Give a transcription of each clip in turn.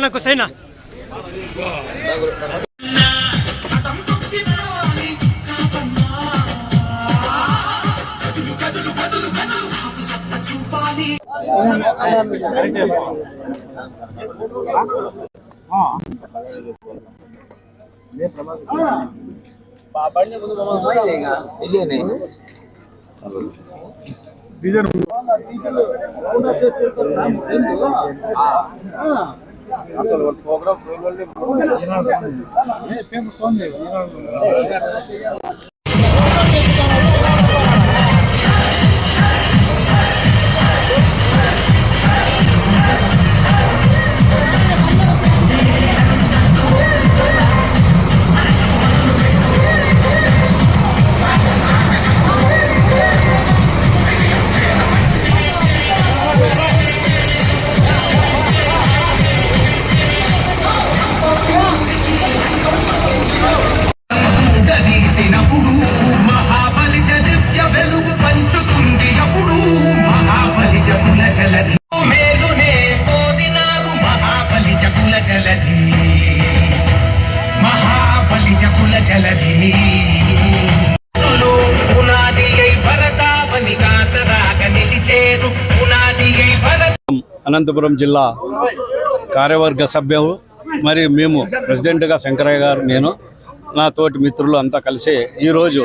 నాకు Saina Esto es fotografía vale. ¿Quién ha visto? ¿Quién es. Anantapuram జిల్లా కార్యవర్గ సభ్యులు మరియు మేము ప్రెసిడెంట్గా శంకరయ్య గారు నేను నా తోటి మిత్రులు అంతా కలిసి ఈరోజు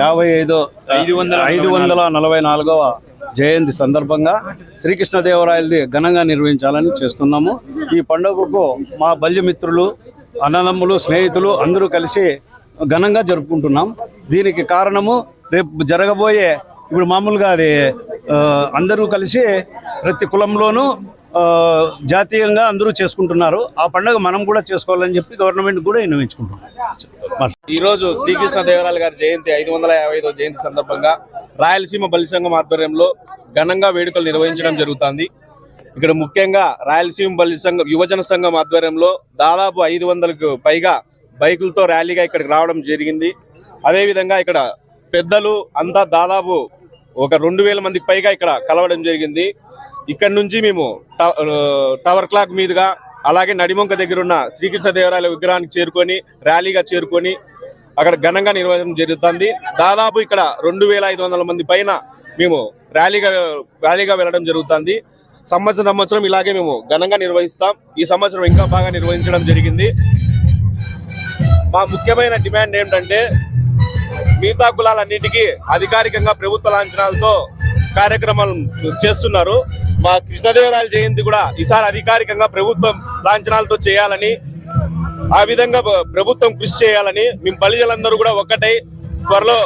యాభై ఐదో ఐదు వందల ఐదు వందల నలభై నాలుగవ జయంతి సందర్భంగా శ్రీకృష్ణదేవరాయలది ఘనంగా నిర్వహించాలని చేస్తున్నాము. ఈ పండుగకు మా బల్య మిత్రులు అన్నదమ్ములు స్నేహితులు అందరూ కలిసి ఘనంగా జరుపుకుంటున్నాం. దీనికి కారణము రేపు జరగబోయే ఇప్పుడు మామూలుగా అది అందరూ కలిసి ప్రతి కులంలోనూ ఆ, జాతీయంగా అందరూ చేసుకుంటున్నారు. ఆ పండుగ మనం కూడా చేసుకోవాలని చెప్పి గవర్నమెంట్ కూడా విన్నవించుకుంటున్నాం ఈ రోజు శ్రీకృష్ణ దేవరాయల గారి జయంతి ఐదు వందల యాభై ఐదో జయంతి సందర్భంగా రాయలసీమ బలిసంఘం ఆధ్వర్యంలో ఘనంగా వేడుకలు నిర్వహించడం జరుగుతుంది. ఇక్కడ ముఖ్యంగా రాయలసీమ బలి సంఘం యువజన సంఘం ఆధ్వర్యంలో దాదాపు ఐదు వందలకు పైగా బైకులతో ర్యాలీగా ఇక్కడికి రావడం జరిగింది. అదేవిధంగా ఇక్కడ పెద్దలు అంతా దాదాపు ఒక రెండు వేల మందికి పైగా ఇక్కడ కలవడం జరిగింది. ఇక్కడ నుంచి మేము టవర్ క్లాక్ మీదుగా అలాగే నడిమొంక దగ్గర ఉన్న శ్రీకృష్ణ దేవరాయల విగ్రహానికి చేరుకొని ర్యాలీగా చేరుకొని అక్కడ ఘనంగా నిర్వహించడం జరుగుతుంది. దాదాపు ఇక్కడ రెండు వేల ఐదు వందల మంది పైన మేము ర్యాలీగా ర్యాలీగా వెళ్ళడం జరుగుతుంది. సంవత్సరం సంవత్సరం ఇలాగే మేము ఘనంగా నిర్వహిస్తాం. ఈ సంవత్సరం ఇంకా బాగా నిర్వహించడం జరిగింది. మా ముఖ్యమైన డిమాండ్ ఏంటంటే మిగతా కులాలన్నింటికీ అధికారికంగా ప్రభుత్వ లాంఛనాలతో కార్యక్రమాలు చేస్తున్నారు. మా కృష్ణదేవరాయల జయంతి కూడా ఈసారి అధికారికంగా ప్రభుత్వం లాంఛనాలతో చేయాలని ఆ విధంగా ప్రభుత్వం కృషి చేయాలని మేము బలిజలందరూ కూడా ఒక్కటై త్వరలో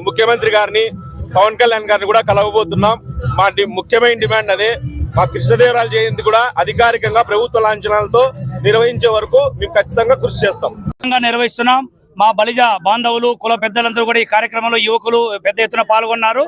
ముఖ్యమంత్రి గారిని పవన్ కళ్యాణ్ గారిని కూడా కలవబోతున్నాం. మా డి- ముఖ్యమైన డిమాండ్ అదే. మా కృష్ణదేవరాయల జయంతి కూడా అధికారికంగా ప్రభుత్వ లాంఛనాలతో నిర్వహించే వరకు మేము ఖచ్చితంగా కృషి చేస్తాం. నిర్వహిస్తున్నాం. మా బలిజ బాంధవులు కుల పెద్దలందరూ కూడా ఈ కార్యక్రమంలో యువకులు పెద్ద ఎత్తున పాల్గొన్నారు.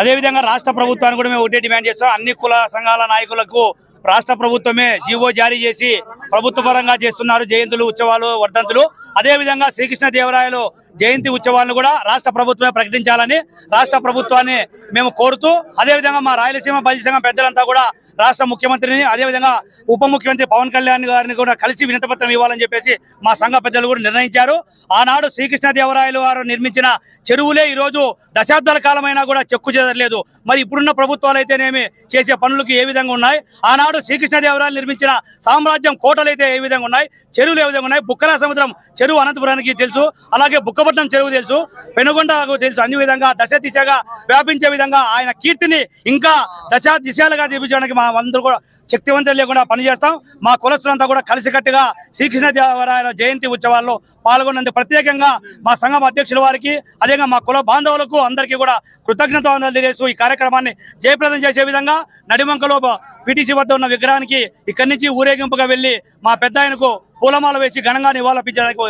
అదేవిధంగా రాష్ట్ర ప్రభుత్వాన్ని కూడా మేము ఒకటే డిమాండ్ చేస్తాం. అన్ని కుల సంఘాల నాయకులకు రాష్ట్ర ప్రభుత్వమే జీవో జారీ చేసి ప్రభుత్వ పరంగా చేస్తున్నారు జయంతులు ఉత్సవాలు వర్ధంతులు. అదేవిధంగా శ్రీకృష్ణ దేవరాయలు జయంతి ఉత్సవాలను కూడా రాష్ట్ర ప్రభుత్వమే ప్రకటించాలని రాష్ట్ర ప్రభుత్వాన్ని మేము కోరుతూ అదేవిధంగా మా రాయలసీమ బలిజ సంఘం పెద్దలంతా కూడా రాష్ట్ర ముఖ్యమంత్రిని అదేవిధంగా ఉప ముఖ్యమంత్రి పవన్ కళ్యాణ్ గారిని కూడా కలిసి వినతపత్రం ఇవ్వాలని చెప్పేసి మా సంఘ పెద్దలు కూడా నిర్ణయించారు. ఆనాడు శ్రీకృష్ణదేవరాయలు వారు నిర్మించిన చెరువులే ఈరోజు దశాబ్దాల కాలమైనా కూడా చెక్కు చెదరలేదు. మరి ఇప్పుడున్న ప్రభుత్వాలు అయితేనేమి చేసే పనులకు ఏ విధంగా ఉన్నాయి? ఆనాడు శ్రీకృష్ణదేవరాయలు నిర్మించిన సామ్రాజ్యం కోటలు అయితే ఏ విధంగా ఉన్నాయి? చెరువులు ఏ విధంగా ఉన్నాయి? బుక్కల సముద్రం చెరువు అనంతపురానికి తెలుసు అలాగే బుక్కపట్నం చెరువు తెలుసు పెనుగొండకు తెలుసు. అన్ని విధంగా దశ దిశగా వ్యాపించే విధంగా ఆయన కీర్తిని ఇంకా దశ దిశలుగా తీపించడానికి మా అందరూ కూడా శక్తివంతం లేకుండా పనిచేస్తాం. మా కులస్తులంతా కూడా కలిసికట్టుగా శ్రీకృష్ణ దేవరాయల జయంతి ఉత్సవాల్లో పాల్గొన్నందుకు ప్రత్యేకంగా మా సంఘం అధ్యక్షుల వారికి అదేగా మా కుల బాంధవులకు అందరికీ కూడా కృతజ్ఞత తెలియజేస్తూ ఈ కార్యక్రమాన్ని జయప్రదం చేసే విధంగా నడిమంకలో పిటిసి వద్ద ఉన్న విగ్రహానికి ఇక్కడి నుంచి ఊరేగింపుగా వెళ్ళి మా పెద్ద ఆయనకు పూలమాల వేసి ఘనంగా నివాళులర్పించడానికి